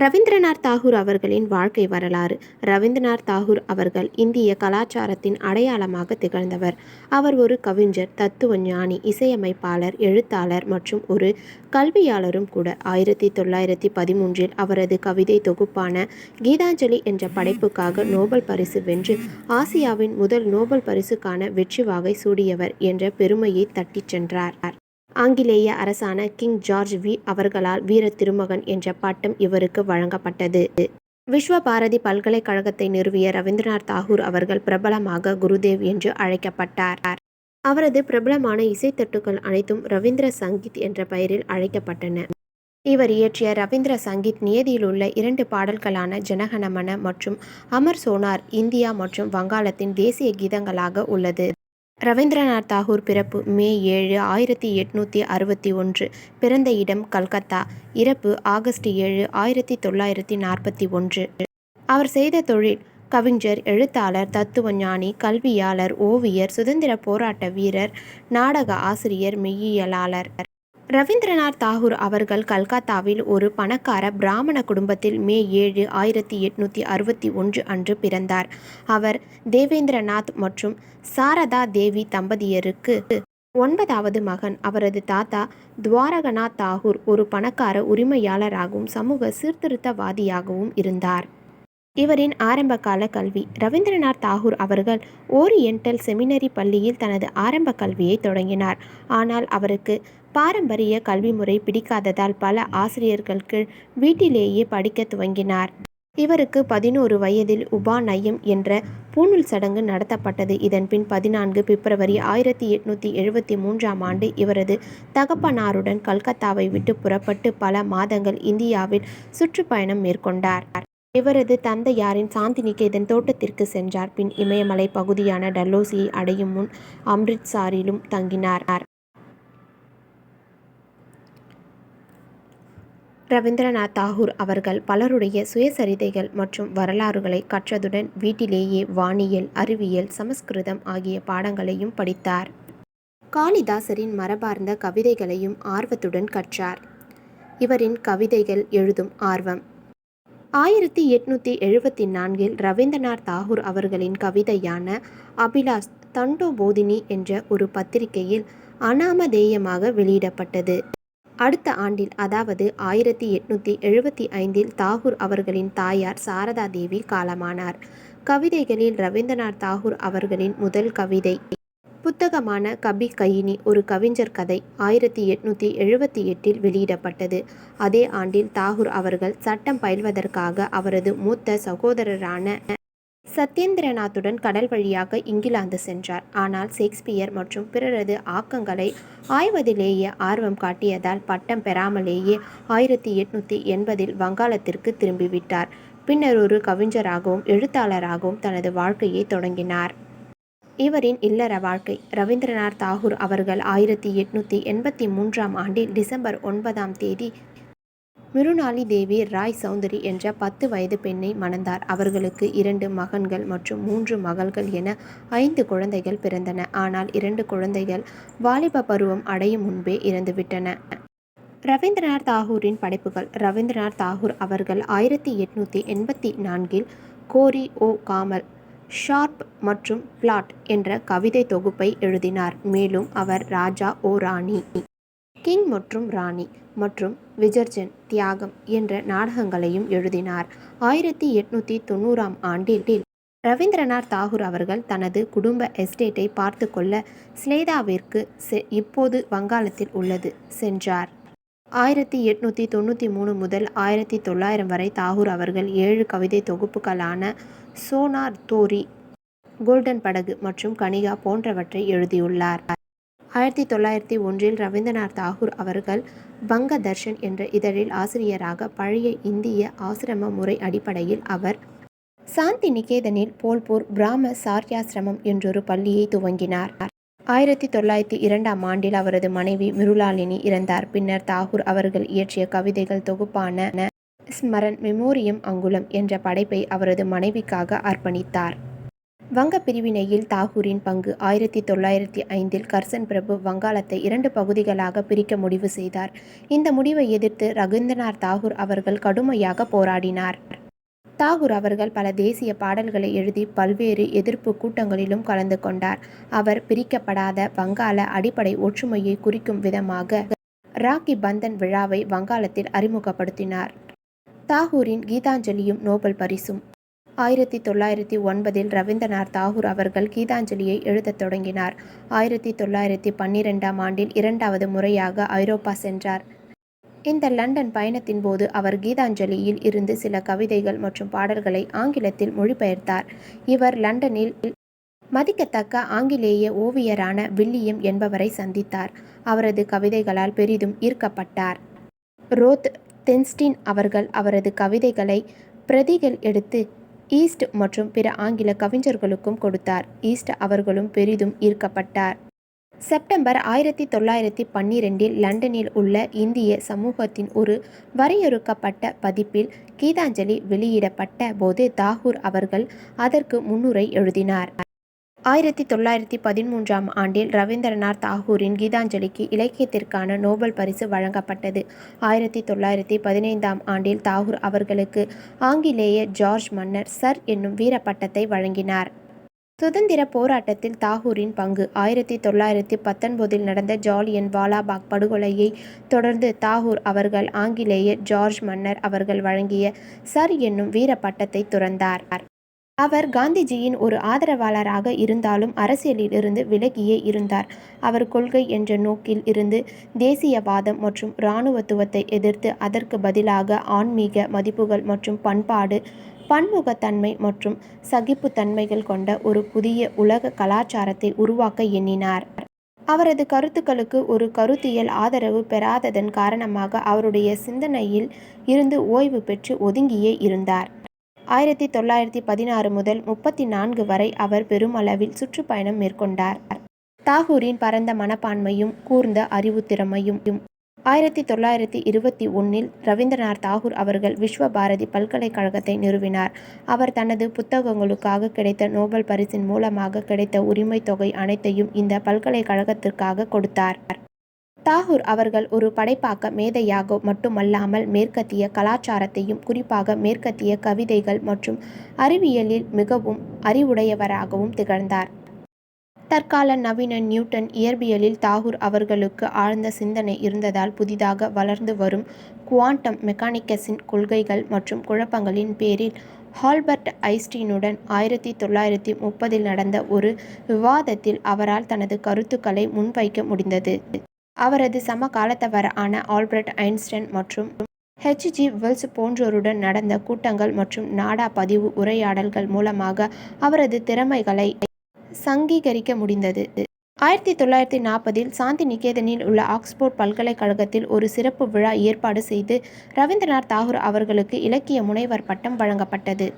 ரவீந்திரநாத் தாகூர் அவர்களின் வாழ்க்கை வரலாறு. ரவீந்திரநாத் தாகூர் அவர்கள் இந்திய கலாச்சாரத்தின் அடையாளமாக திகழ்ந்தவர். அவர் ஒரு கவிஞர் தத்துவ ஞானி இசையமைப்பாளர் எழுத்தாளர் மற்றும் ஒரு கல்வியாளரும் கூட. ஆயிரத்தி தொள்ளாயிரத்தி பதிமூன்றில் அவரது கவிதை தொகுப்பான கீதாஞ்சலி என்ற படைப்புக்காக நோபல் பரிசு வென்று ஆசியாவின் முதல் நோபல் பரிசுக்கான வெற்றி வாகை சூடியவர் என்ற பெருமையை தட்டிச் சென்றார். ஆங்கிலேய அரசான கிங் ஜார்ஜ் வி அவர்களால் வீர திருமகன் என்ற பட்டம் இவருக்கு வழங்கப்பட்டது. விஸ்வ பாரதி பல்கலைக்கழகத்தை நிறுவிய ரவீந்திரநாத் தாகூர் அவர்கள் பிரபலமாக குருதேவ் என்று அழைக்கப்பட்டார். அவரது பிரபலமான இசைத்தட்டுகள் அனைத்தும் ரவீந்திர சங்கீத் என்ற பெயரில் அழைக்கப்பட்டன. இவர் இயற்றிய ரவீந்திர சங்கீத் நியதியிலுள்ள இரண்டு பாடல்களான ஜனகணமன மற்றும் அமர் சோனார் இந்தியா மற்றும் வங்காளத்தின் தேசிய கீதங்களாக உள்ளது. ரவீந்திரநாத் தாகூர் பிறப்பு மே ஏழு ஆயிரத்தி எட்நூற்றி அறுபத்தி ஒன்று. பிறந்த இடம் கல்கத்தா. இறப்பு ஆகஸ்ட் ஏழு ஆயிரத்தி தொள்ளாயிரத்தி நாற்பத்தி ஒன்று. அவர் செய்த தொழில் கவிஞர் எழுத்தாளர் தத்துவ ஞானி கல்வியாளர் ஓவியர் சுதந்திர போராட்ட வீரர் நாடக ஆசிரியர் மெய்யியலாளர். ரவீந்திரநாத் தாகூர் அவர்கள் கல்கத்தாவில் ஒரு பணக்கார பிராமண குடும்பத்தில் மே ஏழு ஆயிரத்தி எட்நூற்றி அறுபத்தி ஒன்று அன்று பிறந்தார். அவர் தேவேந்திரநாத் மற்றும் சாரதா தேவி தம்பதியருக்கு ஒன்பதாவது மகன். அவரது தாத்தா துவாரகநாத் தாகூர் ஒரு பணக்கார உரிமையாளராகவும் சமூக சீர்திருத்தவாதியாகவும் இருந்தார். இவரின் ஆரம்பகால கல்வி. ரவீந்திரநாத் தாகூர் அவர்கள் ஓரியண்டல் செமினரி பள்ளியில் தனது ஆரம்ப கல்வியை தொடங்கினார். ஆனால் அவருக்கு பாரம்பரிய கல்வி முறை பிடிக்காததால் பல ஆசிரியர்களுக்கு வீட்டிலேயே படிக்க துவங்கினார். இவருக்கு பதினோரு வயதில் உபாநயம் என்ற பூணூல் சடங்கு நடத்தப்பட்டது. இதன்பின் பதினான்கு பிப்ரவரி ஆயிரத்தி எட்நூற்றி எழுபத்தி மூன்றாம் ஆண்டு இவரது தகப்பனாருடன் கல்கத்தாவை விட்டு புறப்பட்டு பல மாதங்கள் இந்தியாவில் சுற்றுப்பயணம் மேற்கொண்டார். இவரது தந்தையாரின் சாந்திநிகேதன் தோட்டத்திற்கு சென்றார். பின் இமயமலை பகுதியான டல்லோசியை அடையும் முன் அம்ரித்சாரிலும் தங்கினார். ரவீந்திரநாத் தாகூர் அவர்கள் பலருடைய சுயசரிதைகள் மற்றும் வரலாறுகளை கற்றதுடன் வீட்டிலேயே வானியல் அறிவியல் சமஸ்கிருதம் ஆகிய பாடங்களையும் படித்தார். காளிதாசரின் மரபார்ந்த கவிதைகளையும் ஆர்வத்துடன் கற்றார். இவரின் கவிதைகள் எழுதும் ஆர்வம். ஆயிரத்தி எட்நூற்றி எழுபத்தி நான்கில் ரவீந்திரநாத் தாகூர் அவர்களின் கவிதையான அபிலாஷ் தண்டோபோதினி என்ற ஒரு பத்திரிகையில் அனாமதேயமாக வெளியிடப்பட்டது. அடுத்த ஆண்டில் அதாவது ஆயிரத்தி எட்நூற்றி எழுபத்தி ஐந்தில் தாகூர் அவர்களின் தாயார் சாரதா தேவி காலமானார். கவிதைகளில் ரவீந்திரநாத் தாகூர் அவர்களின் முதல் கவிதை புத்தகமான கபி கயினி ஒரு கவிஞர் கதை ஆயிரத்தி எட்நூற்றி எழுபத்தி எட்டில் வெளியிடப்பட்டது. அதே ஆண்டில் தாகூர் அவர்கள் சட்டம் பயில்வதற்காக அவரது மூத்த சகோதரரான சத்யேந்திரநாத்துடன் கடல் வழியாக இங்கிலாந்து சென்றார். ஆனால் ஷேக்ஸ்பியர் மற்றும் பிறரது ஆக்கங்களை ஆய்வதிலேயே ஆர்வம் காட்டியதால் பட்டம் பெறாமலேயே ஆயிரத்தி எட்நூற்றி எண்பதில் வங்காளத்திற்கு திரும்பிவிட்டார். பின்னர் ஒரு கவிஞராகவும் எழுத்தாளராகவும் தனது வாழ்க்கையை தொடங்கினார். இவரின் இல்லற வாழ்க்கை. ரவீந்திரநாத் தாகூர் அவர்கள் ஆயிரத்தி எட்நூற்றி எண்பத்தி மூன்றாம் ஆண்டில் டிசம்பர் ஒன்பதாம் தேதி மிருணாளி தேவி ராய் சௌந்தரி என்ற பத்து வயது பெண்ணை மணந்தார். அவர்களுக்கு இரண்டு மகன்கள் மற்றும் மூன்று மகள்கள் என ஐந்து குழந்தைகள் பிறந்தன. ஆனால் இரண்டு குழந்தைகள் வாலிப பருவம் அடையும் முன்பே இறந்துவிட்டன. ரவீந்திரநாத் தாகூரின் படைப்புகள். ரவீந்திரநாத் தாகூர் அவர்கள் ஆயிரத்தி எட்நூற்றி எண்பத்தி நான்கில் கோரி ஓ காமல் ஷார்ப் மற்றும் பிளாட் என்ற கவிதை தொகுப்பை எழுதினார். மேலும் அவர் ராஜா ஓ ராணி கிங் மற்றும் ராணி மற்றும் விஜர்ஜன் தியாகம் என்ற நாடகங்களையும் எழுதினார். ஆயிரத்தி எட்நூற்றி தொண்ணூறாம் ஆண்டில் ரவீந்திரநாத் தாகூர் அவர்கள் தனது குடும்ப எஸ்டேட்டை பார்த்து கொள்ள ஸ்லேதாவிற்கு செ இப்போது வங்காளத்தில் உள்ளது சென்றார். ஆயிரத்தி எட்நூற்றி தொண்ணூற்றி மூணு முதல் ஆயிரத்தி தொள்ளாயிரம் வரை தாகூர் அவர்கள் ஏழு கவிதை தொகுப்புகளான சோனார் தோரி கோல்டன் படகு மற்றும் கனிகா போன்றவற்றை எழுதியுள்ளார். ஆயிரத்தி தொள்ளாயிரத்தி ஒன்றில் ரவீந்திரநாத் தாகூர் அவர்கள் பங்க தர்ஷன் என்ற இதழில் ஆசிரியராக பழைய இந்திய ஆசிரம முறை அடிப்படையில் அவர் சாந்தி நிகேதனில் போல்பூர் பிராம சார்யாசிரமம் என்றொரு பள்ளியை துவங்கினார். ஆயிரத்தி தொள்ளாயிரத்தி இரண்டாம் ஆண்டில் அவரது மனைவி மிருளாலினி இறந்தார். பின்னர் தாகூர் அவர்கள் இயற்றிய கவிதைகள் தொகுப்பான ஸ்மரன் மெமோரியம் அங்குலம் என்ற படைப்பை அவரது மனைவிக்காக அர்ப்பணித்தார். வங்க பிரிவினையில் தாகூரின் பங்கு ஆயிரத்தி தொள்ளாயிரத்தி ஐந்தில் கர்சன் பிரபு வங்காளத்தை இரண்டு பகுதிகளாக பிரிக்க முடிவு செய்தார். இந்த முடிவை எதிர்த்து ரவீந்திரநாத் தாகூர் அவர்கள் கடுமையாக போராடினார். தாகூர் அவர்கள் பல தேசிய பாடல்களை எழுதி பல்வேறு எதிர்ப்பு கூட்டங்களிலும் கலந்து கொண்டார். அவர் பிரிக்கப்படாத வங்காள அடிப்படை ஒற்றுமையை குறிக்கும் விதமாக ராக்கி பந்தன் விழாவை வங்காளத்தில் அறிமுகப்படுத்தினார். தாகூரின் கீதாஞ்சலியும் நோபல் பரிசும். ஆயிரத்தி தொள்ளாயிரத்தி ஒன்பதில் ரவீந்திரநாத் தாகூர் அவர்கள் கீதாஞ்சலியை எழுதத் தொடங்கினார். ஆயிரத்தி தொள்ளாயிரத்தி பன்னிரெண்டாம் ஆண்டில் இரண்டாவது முறையாக ஐரோப்பா சென்றார். இந்த லண்டன் பயணத்தின் போது அவர் கீதாஞ்சலியில் இருந்து சில கவிதைகள் மற்றும் பாடல்களை ஆங்கிலத்தில் மொழிபெயர்த்தார். இவர் லண்டனில் மதிக்கத்தக்க ஆங்கிலேய ஓவியரான வில்லியம் என்பவரை சந்தித்தார். அவரது கவிதைகளால் பெரிதும் ஈர்க்கப்பட்டார். ரோத் தென்ஸ்டீன் அவர்கள் அவரது கவிதைகளை பிரதிகள் எடுத்து ஈஸ்ட் மற்றும் பிற ஆங்கில கவிஞர்களுக்கும் கொடுத்தார். ஈஸ்ட் அவர்களும் பெரிதும் ஈர்க்கப்பட்டார். செப்டம்பர் ஆயிரத்தி தொள்ளாயிரத்தி பன்னிரெண்டில் லண்டனில் உள்ள இந்திய சமூகத்தின் ஒரு வரையறுக்கப்பட்ட பதிப்பில் கீதாஞ்சலி வெளியிடப்பட்ட போது தாகூர் அவர்கள் அதற்கு முன்னுரை எழுதினார். ஆயிரத்தி தொள்ளாயிரத்தி பதிமூன்றாம் ஆண்டில் ரவீந்திரநாத் தாகூரின் கீதாஞ்சலிக்கு இலக்கியத்திற்கான நோபல் பரிசு வழங்கப்பட்டது. ஆயிரத்தி தொள்ளாயிரத்தி பதினைந்தாம் ஆண்டில் தாகூர் அவர்களுக்கு ஆங்கிலேய ஜார்ஜ் மன்னர் சர் என்னும் வீரப்பட்டத்தை வழங்கினார். சுதந்திர போராட்டத்தில் தாகூரின் பங்கு ஆயிரத்தி தொள்ளாயிரத்தி பத்தொன்பதில் நடந்த ஜாலியன் வாலாபாக் படுகொலையை தொடர்ந்து தாகூர் அவர்கள் ஆங்கிலேய ஜார்ஜ் மன்னர் அவர்கள் வழங்கிய சர் என்னும் வீரப்பட்டத்தை துறந்தார். அவர் காந்திஜியின் ஒரு ஆதரவாளராக இருந்தாலும் அரசியலில் இருந்து விலகியே இருந்தார். அவர் கொள்கை என்ற நோக்கில் இருந்து தேசியவாதம் மற்றும் இராணுவத்துவத்தை எதிர்த்து அதற்கு பதிலாக ஆன்மீக மதிப்புகள் மற்றும் பண்பாடு பன்முகத்தன்மை மற்றும் சகிப்புத்தன்மைகள் கொண்ட ஒரு புதிய உலக கலாச்சாரத்தை உருவாக்க எண்ணினார். அவரது கருத்துக்களுக்கு ஒரு கருத்தியல் ஆதரவு பெறாததன் காரணமாக அவருடைய சிந்தனையில் இருந்து ஓய்வு பெற்று ஒதுங்கியே இருந்தார். ஆயிரத்தி தொள்ளாயிரத்தி பதினாறு முதல் முப்பத்தி நான்கு வரை அவர் பெருமளவில் சுற்றுப்பயணம் மேற்கொண்டார். தாகூரின் பரந்த மனப்பான்மையும் கூர்ந்த அறிவுத்திறமையும் ஆயிரத்தி தொள்ளாயிரத்தி இருபத்தி ஒன்னில் ரவீந்திரநாத் தாகூர் அவர்கள் விஸ்வ பாரதி பல்கலைக்கழகத்தை நிறுவினார். அவர் தனது புத்தகங்களுக்காக கிடைத்த நோபல் பரிசின் மூலமாக கிடைத்த உரிமை தொகை அனைத்தையும் இந்த பல்கலைக்கழகத்திற்காக கொடுத்தார். தாகூர் அவர்கள் ஒரு படைப்பாக்க மேதையாக மட்டுமல்லாமல் மேற்கத்திய கலாச்சாரத்தையும் குறிப்பாக மேற்கத்திய கவிதைகள் மற்றும் அறிவியலில் மிகவும் அறிவுடையவராகவும் திகழ்ந்தார். தற்கால நவீன நியூட்டன் இயற்பியலில் தாகூர் அவர்களுக்கு ஆழ்ந்த சிந்தனை இருந்ததால் புதிதாக வளர்ந்து வரும் குவாண்டம் மெக்கானிக்கஸின் கொள்கைகள் மற்றும் குழப்பங்களின் பேரில் ஹால்பர்ட் ஐஸ்டீனுடன் ஆயிரத்தி தொள்ளாயிரத்தி முப்பதில் நடந்த ஒரு விவாதத்தில் அவரால் தனது கருத்துக்களை முன்வைக்க முடிந்தது. அவரது சமகாலத்தவரான ஆல்பர்ட் ஐன்ஸ்டைன் மற்றும் ஹெச்ஜி வெல்ஸ் போன்றோருடன் நடந்த கூட்டங்கள் மற்றும் நாடா பதிவு உரையாடல்கள் மூலமாக அவரது திறமைகளை சங்கீகரிக்க முடிந்தது. ஆயிரத்தி தொள்ளாயிரத்தி நாற்பதில் சாந்தி நிகேதனில் உள்ள ஆக்ஸ்போர்ட் பல்கலைக்கழகத்தில் ஒரு சிறப்பு விழா ஏற்பாடு செய்து ரவீந்திரநாத் தாகூர் அவர்களுக்கு இலக்கிய முனைவர் பட்டம் வழங்கப்பட்டது.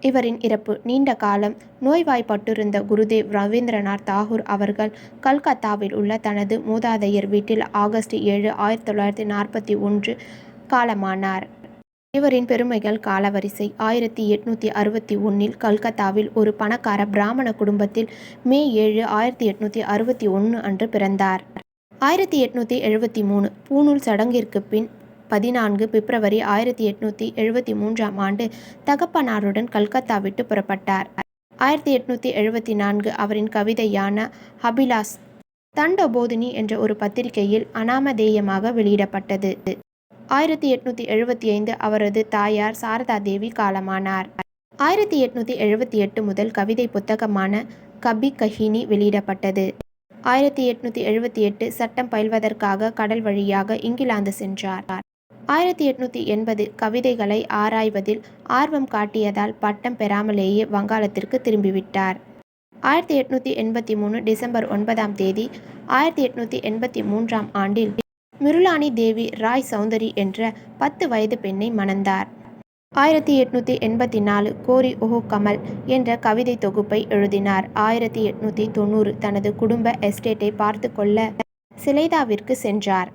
இவரின் இறப்பு நீண்ட காலம் நோய்வாய்ப்பட்டிருந்த குருதேவ் ரவீந்திரநாத் தாகூர் அவர்கள் கல்கத்தாவில் உள்ள தனது மூதாதையர் வீட்டில் ஆகஸ்ட் ஏழு ஆயிரத்தி தொள்ளாயிரத்தி நாற்பத்தி ஒன்று காலமானார். இவரின் பெருமைகள் காலவரிசை. ஆயிரத்தி எட்நூற்றி அறுபத்தி ஒன்றில் கல்கத்தாவில் ஒரு பணக்கார பிராமண குடும்பத்தில் மே ஏழு ஆயிரத்தி எட்நூற்றி அறுபத்தி ஒன்று அன்று பிறந்தார். ஆயிரத்தி எட்நூற்றி எழுபத்தி மூணு பூணூல் சடங்கிற்கு பின் பதினான்கு பிப்ரவரி ஆயிரத்தி எட்நூற்றி எழுபத்தி மூன்றாம் ஆண்டு தகப்பனாருடன் கல்கத்தா விட்டு புறப்பட்டார். ஆயிரத்தி எட்நூற்றி எழுபத்தி நான்கு அவரின் கவிதையான அபிலாஸ் தண்டபோதினி என்ற ஒரு பத்திரிகையில் அனாமதேயமாக வெளியிடப்பட்டது. ஆயிரத்தி எட்நூற்றி எழுபத்தி ஐந்து அவரது தாயார் சாரதா தேவி காலமானார். ஆயிரத்தி எட்நூற்றி எழுபத்தி எட்டு முதல் கவிதை புத்தகமான கபி கஹினி வெளியிடப்பட்டது. ஆயிரத்தி எட்நூற்றி எழுபத்தி எட்டு சட்டம் பயில்வதற்காக கடல் வழியாக இங்கிலாந்து சென்றார். ஆயிரத்தி எட்நூற்றி எண்பது கவிதைகளை ஆராய்வதில் ஆர்வம் காட்டியதால் பட்டம் பெறாமலேயே வங்காளத்திற்கு திரும்பிவிட்டார். ஆயிரத்தி எட்நூற்றி எண்பத்தி மூணு டிசம்பர் ஒன்பதாம் தேதி ஆயிரத்தி எட்நூற்றி எண்பத்தி மூன்றாம் ஆண்டில் மிருளானி தேவி ராய் சௌந்தரி என்ற பத்து வயது பெண்ணை மணந்தார். ஆயிரத்தி எட்நூற்றி எண்பத்தி நாலு கோரி ஓஹோ கமல் என்ற கவிதை தொகுப்பை எழுதினார். ஆயிரத்தி எட்நூற்றி தொண்ணூறு தனது குடும்ப எஸ்டேட்டை பார்த்து கொள்ள சிலைதாவிற்கு சென்றார்.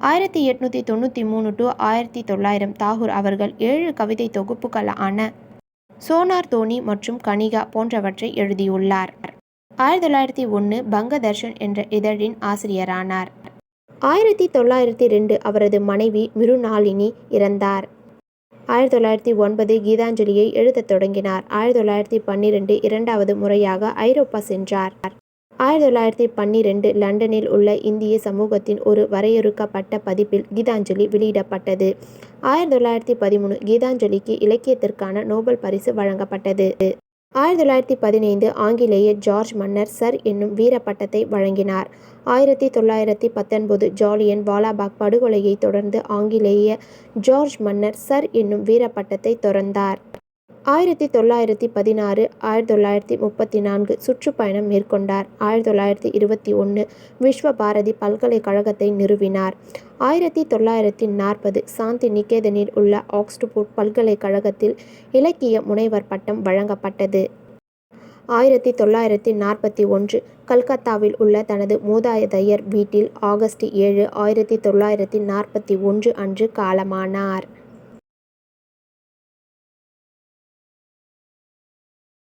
ஆயிரத்தி எட்நூற்றி தொண்ணூற்றி மூணு டு ஆயிரத்தி தொள்ளாயிரம் தாகூர் அவர்கள் ஏழு கவிதை தொகுப்புகளான சோனார் தோனி மற்றும் கனிகா போன்றவற்றை எழுதியுள்ளார். ஆயிரத்தி தொள்ளாயிரத்தி ஒன்று பங்கதர்ஷன் என்ற இதழின் ஆசிரியரானார். ஆயிரத்தி தொள்ளாயிரத்தி ரெண்டு அவரது மனைவி மிருநாளினி இறந்தார். ஆயிரத்தி தொள்ளாயிரத்தி ஒன்பது கீதாஞ்சலியை எழுதத் தொடங்கினார். ஆயிரத்தி தொள்ளாயிரத்தி பன்னிரெண்டு இரண்டாவது முறையாக ஐரோப்பா சென்றார். ஆயிரத்தி தொள்ளாயிரத்தி பன்னிரெண்டு லண்டனில் உள்ள இந்திய சமூகத்தின் ஒரு வரையறுக்கப்பட்ட பதிப்பில் கீதாஞ்சலி வெளியிடப்பட்டது. ஆயிரத்தி தொள்ளாயிரத்தி பதிமூணு கீதாஞ்சலிக்கு இலக்கியத்திற்கான நோபல் பரிசு வழங்கப்பட்டது. ஆயிரத்தி தொள்ளாயிரத்தி பதினைந்து ஆங்கிலேய ஜார்ஜ் மன்னர் சர் என்னும் வீர பட்டத்தை வழங்கினார். ஆயிரத்தி தொள்ளாயிரத்தி பத்தொன்பது ஜாலியன் வாலாபாக் படுகொலையை தொடர்ந்து ஆங்கிலேய ஜார்ஜ் மன்னர் சர் என்னும் வீர பட்டத்தை துறந்தார். ஆயிரத்தி தொள்ளாயிரத்தி பதினாறு ஆயிரத்தி தொள்ளாயிரத்தி முப்பத்தி நான்கு சுற்றுப்பயணம் மேற்கொண்டார். ஆயிரத்தி தொள்ளாயிரத்தி இருபத்தி ஒன்று விஸ்வ பாரதி பல்கலைக்கழகத்தை நிறுவினார். ஆயிரத்தி தொள்ளாயிரத்தி நாற்பது சாந்தி நிகேதனில் உள்ள ஆக்ஸ்போர்ட் பல்கலைக்கழகத்தில் இலக்கிய முனைவர் பட்டம் வழங்கப்பட்டது. ஆயிரத்தி தொள்ளாயிரத்தி நாற்பத்தி ஒன்று கல்கத்தாவில் உள்ள தனது மூதாதையர் வீட்டில் ஆகஸ்ட் ஏழு ஆயிரத்தி தொள்ளாயிரத்தி நாற்பத்தி ஒன்று அன்று காலமானார்.